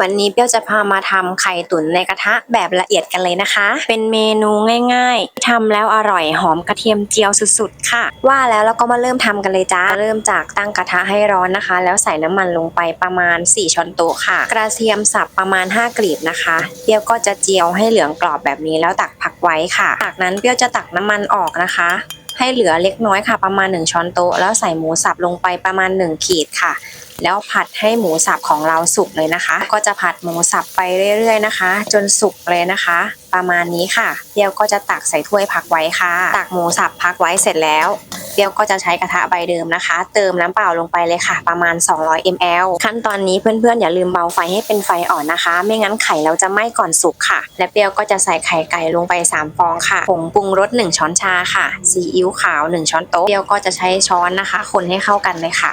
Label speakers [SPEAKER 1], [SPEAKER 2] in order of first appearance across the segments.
[SPEAKER 1] วันนี้เปรี้ยวจะพามาทำไข่ตุ๋นในกระทะแบบละเอียดกันเลยนะคะ เป็นเมนูง่ายๆทำแล้วอร่อยหอมกระเทียมเจียวสุดๆค่ะ ว่าแล้วเราก็มาเริ่มทำกันเลยจ้า เริ่มจากตั้งกระทะให้ร้อนนะคะ แล้วใส่น้ำมันลงไปประมาณ 4ช้อนโต๊ะค่ะ กระเทียมสับประมาณ 5กลีบนะคะเปรี้ยวก็จะเจียวให้เหลืองกรอบแบบนี้แล้วตักพักไว้ค่ะ จากนั้นเปรี้ยวจะตักน้ำมันออกนะคะ ให้เหลือเล็กน้อยค่ะประมาณ 1 ช้อนโต๊ะ แล้วใส่หมูสับลงไปประมาณ 1 ขีดค่ะ แล้วผัดให้หมูสับของเราสุกเลยนะคะ ก็จะผัดหมูสับไปเรื่อยๆนะคะ จนสุกเลยนะคะ ประมาณนี้ค่ะเดี๋ยวก็จะตักใส่ถ้วยพักไว้ค่ะ ตักหมูสับพักไว้เสร็จแล้ว เปรี้ยวก็จะใช้กระทะใบเดิมนะคะ เติมน้ำเปล่าลงไปเลยค่ะ ประมาณ 200 ml ขั้นตอนนี้เพื่อนๆ อย่าลืมเบาไฟให้เป็นไฟอ่อนนะคะ ไม่งั้นไข่เราจะไหม้ก่อนสุกค่ะ และเปรี้ยวก็จะใส่ไข่ไก่ลงไป 3 ฟองค่ะ ผงปรุงรส 1 ช้อนชาค่ะ ซีอิ๊วขาว 1 ช้อนโต๊ะ เปรี้ยวก็จะใช้ช้อนนะคะ คนให้เข้ากันเลยค่ะ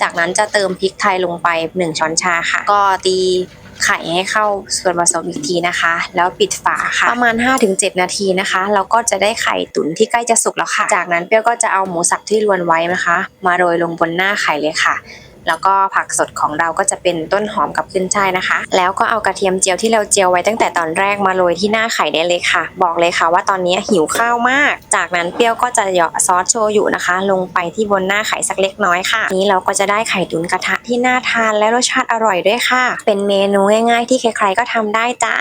[SPEAKER 1] จากนั้นจะเติมพริกไทยลงไป 1 ช้อนชาค่ะ ก็ตี ไข่ให้เข้าส่วนผสมอีกทีนะคะ แล้วปิดฝาค่ะ ประมาณ 5-7 นาทีนะคะ เราก็จะได้ไข่ตุ๋นที่ใกล้จะสุกแล้วค่ะ จากนั้นเปรี้ยวก็จะเอาหมูสับที่รวนไว้นะคะ มาโรยลงบนหน้าไข่เลยค่ะ แล้วก็ผักสดของเราก็จะเป็นต้นหอมกับขึ้นช่ายนะคะ แล้วก็เอากระเทียมเจียวที่เราเจียวไว้ตั้งแต่ตอนแรกมาโรยที่หน้าไข่ได้เลยค่ะ บอกเลยค่ะว่าตอนนี้หิวข้าวมาก จากนั้นเปรี้ยวก็จะเหยาะซอสโชยุนะคะ ลงไปที่บนหน้าไข่สักเล็กน้อยค่ะ นี้เราก็จะได้ไข่ตุ๋นกระทะที่น่าทานและรสชาติอร่อยด้วยค่ะ เป็นเมนูง่าย ๆ ที่ใครๆก็ทำได้จ้า